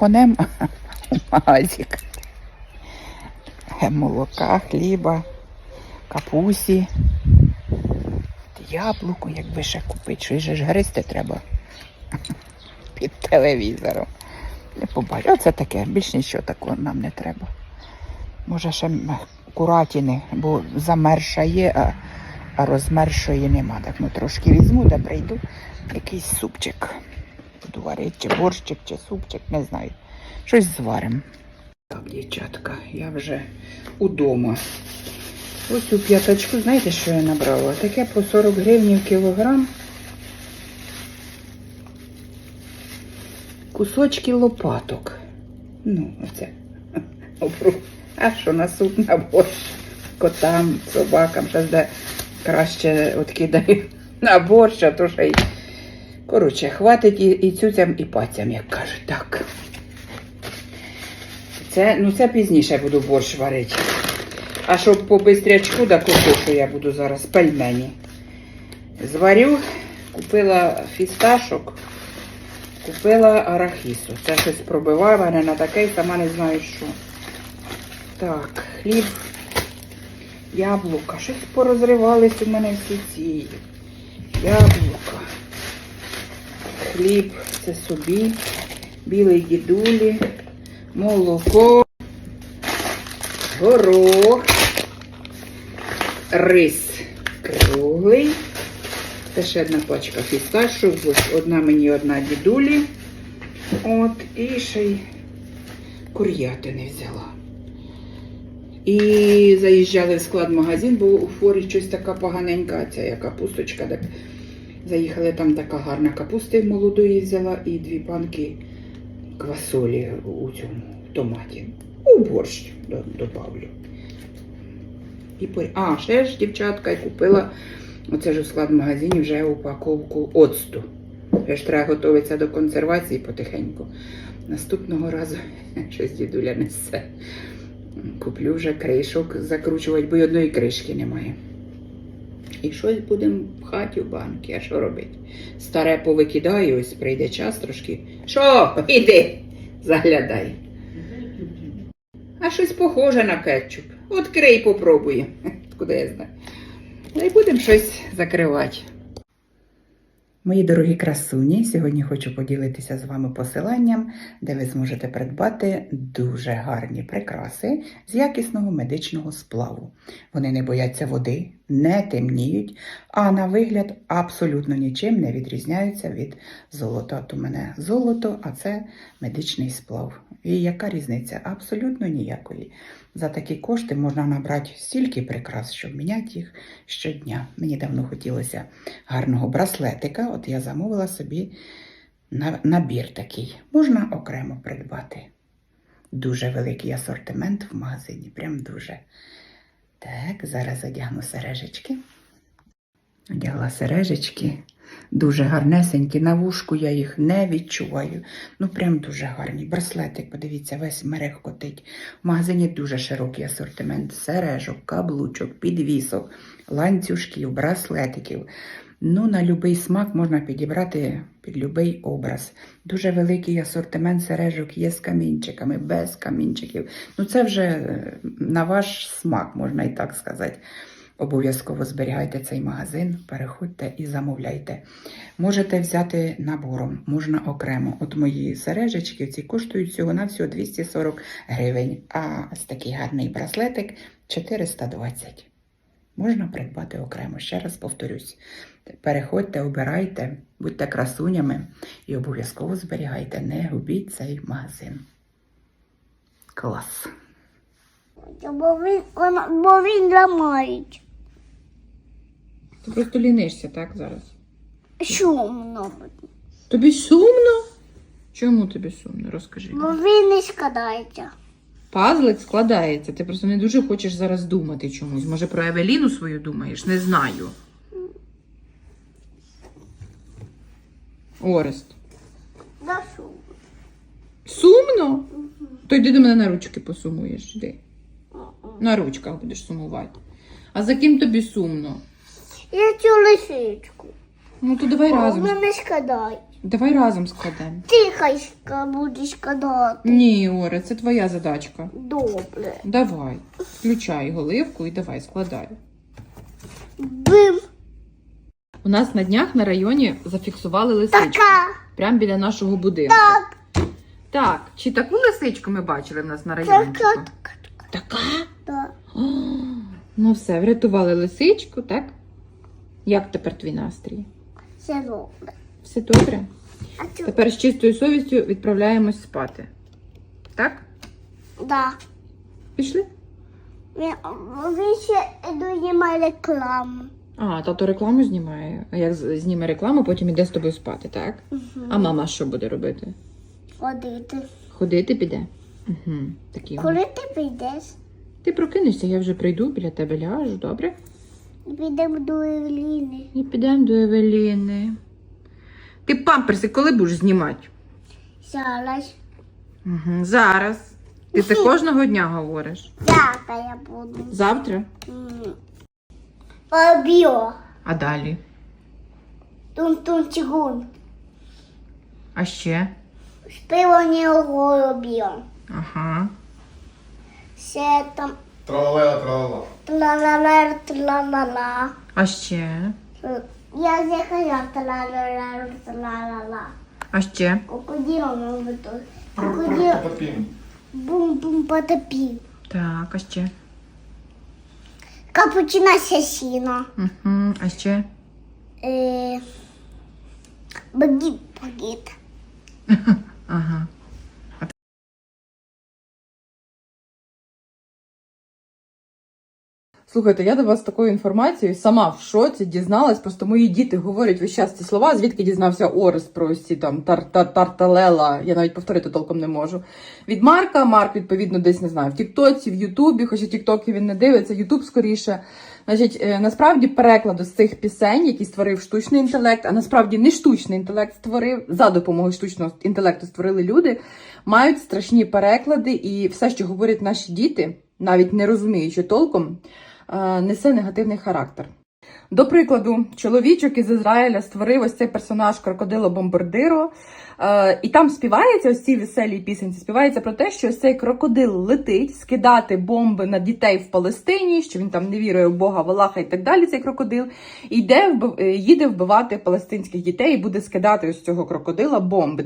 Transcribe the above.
Конем у. Е, Молока, хліба, капусі, яблуко, якби ще купити. Що ж гристи треба під телевізором. Не побачу. Оце таке, більш нічого такого нам не треба. Може ще куратіни, бо замерша є, а, а розмершої нема. Так ну трошки візьму, да прийду. Якийсь супчик. Буду чи борщик, чи супчик, не знаю. Щось зваримо. Так, дівчатка, я вже удома. Ось цю п'яточку, знаєте, що я набрала? Таке по 40 гривень кілограм. Кусочки лопаток. Ну, оце. А що на суп на борщ? Котам, собакам, зараз де краще от кидаю на борщ, а то ще й. Коротше, хватить і, і цюцям, і пацям, як кажуть, так. Це, ну це пізніше буду борщ варити. А щоб по бистрячку да кокошу я буду зараз пельмені. Зварю, купила фісташок, купила арахісу. Це щось пробиває мене на таке, сама не знаю що. Так, хліб, яблука. Щось порозривались у мене всі ці. Яблука. Хліб це собі, білий дідулі, молоко, горох, рис круглий. Це ще одна пачка фісташок, одна мені, одна дідулі. От, і ще й кур'ятини взяла. І заїжджали в склад магазин, бо у форі щось така поганенька, ця капусточка. Так заїхали, там така гарна капусти молодої взяла і дві банки квасолі у цьому в томаті. У борщ добавлю. І по... А, ще ж дівчатка і купила оце ж у склад магазині вже упаковку оцту. Вже ж треба готуватися до консервації потихеньку. Наступного разу щось дідуля несе. Куплю вже кришок закручувати, бо й одної кришки немає. І щось будемо в хаті в банки, а що робити? Старе повикидаю, ось прийде час трошки. Що, іди, заглядай. А щось похоже на кетчуп. Открий, попробуй. Куди я знаю. Та й будемо щось закривати. Мої дорогі красуні, сьогодні хочу поділитися з вами посиланням, де ви зможете придбати дуже гарні прикраси з якісного медичного сплаву. Вони не бояться води, не темніють, а на вигляд абсолютно нічим не відрізняються від золота. От у мене золото, а це медичний сплав. І яка різниця? Абсолютно ніякої. За такі кошти можна набрати стільки прикрас, щоб міняти їх щодня. Мені давно хотілося гарного браслетика. От я замовила собі набір такий. Можна окремо придбати. Дуже великий асортимент в магазині, прям дуже. Так, зараз одягну сережечки. Одягла сережечки. Дуже гарнесенькі. На вушку я їх не відчуваю. Ну, прям дуже гарні. Браслетик, подивіться, весь мерех котить. В магазині дуже широкий асортимент сережок, каблучок, підвісок, ланцюжків, браслетиків. Ну, на будь-який смак можна підібрати під будь-який образ. Дуже великий асортимент сережок є з камінчиками, без камінчиків. Ну, це вже е, на ваш смак, можна і так сказати. Обов'язково зберігайте цей магазин, переходьте і замовляйте. Можете взяти набором, можна окремо. От мої сережечки ці коштують всього на всього 240 гривень, а ось такий гарний браслетик 420. Можна придбати окремо. Ще раз повторюсь. Переходьте, обирайте, будьте красунями і обов'язково зберігайте. Не губіть цей магазин. Клас. Бо він, бо він ламають. Ти просто лінишся, так, зараз? Шумно. Тобі сумно? Чому тобі сумно? Розкажи. Бо він не складається. Пазлик складається. Ти просто не дуже хочеш зараз думати чомусь. Може, про Евеліну свою думаєш? Не знаю. Орест. Да шум. Сумно? То йди до мене на ручки посумуєш. Йди. На ручках будеш сумувати. А за ким тобі сумно? Я цю лисичку. Ну то давай Бо разом. Не складається. Давай разом складемо. Ти хай будеш кидати. Ні, Оре, це твоя задачка. Добре. Давай, включай голивку і давай складай. Бим. У нас на днях на районі зафіксували лисичку. Така. Прямо біля нашого будинку. Так. Так, чи таку лисичку ми бачили в нас на Така. районі? Така. Така? Так. О, ну все, врятували лисичку, так? Як тепер твій настрій? Все добре. Все добре? Тепер з чистою совістю відправляємось спати. Так? Да. Пішли? Він ще знімає рекламу. А, тато рекламу знімає. А як зніме рекламу, потім іде з тобою спати, так? А мама що буде робити? Ходити. Ходити піде? Угу. Такі. Коли ти підеш, Ти прокинешся, я вже прийду біля тебе ляжу, добре? підемо до Евеліни. І підемо до Евеліни. Ти памперси коли будеш знімати? Зараз. Угу. Зараз. Ти це кожного дня говориш. Завтра я буду. Завтра? М. Обіо. А далі? Тун-тун-чигун. А ще? Співані голубіо. Ага. Ще там Тралала, тралала. тла-ла-ла, тла-ла-ла. А ще? Я зіхаю тла-ла-ла, тла-ла-ла. А ще? Робити. Крокодил бум-бум потопів. Так, а ще? Капучино сесіно. Угу. А ще? Багіт, багіт. Ага. Слухайте, я до вас такою інформацією сама в шоці дізналась. Просто мої діти говорять весь час ці слова, звідки дізнався Орес про ці там тар-тар-тарталела. Я навіть повторити толком не можу. Від Марка, Марк, відповідно, десь не знаю, в Тіктоці, в Ютубі, хоча Тіктоки він не дивиться, Ютуб скоріше. Значить, е, насправді перекладу з цих пісень, які створив штучний інтелект, а насправді не штучний інтелект створив за допомогою штучного інтелекту створили люди, мають страшні переклади, і все, що говорять наші діти, навіть не розуміючи толком, несе негативний характер. До прикладу, чоловічок із Ізраїля створив ось цей персонаж крокодило Бомбардиро. Е, і там співається ось цій веселій пісенці. Співається про те, що ось цей крокодил летить скидати бомби на дітей в Палестині, що він там не вірує в Бога, в Аллаха і так далі. Цей крокодил і е, їде вбивати палестинських дітей і буде скидати ось цього крокодила бомби.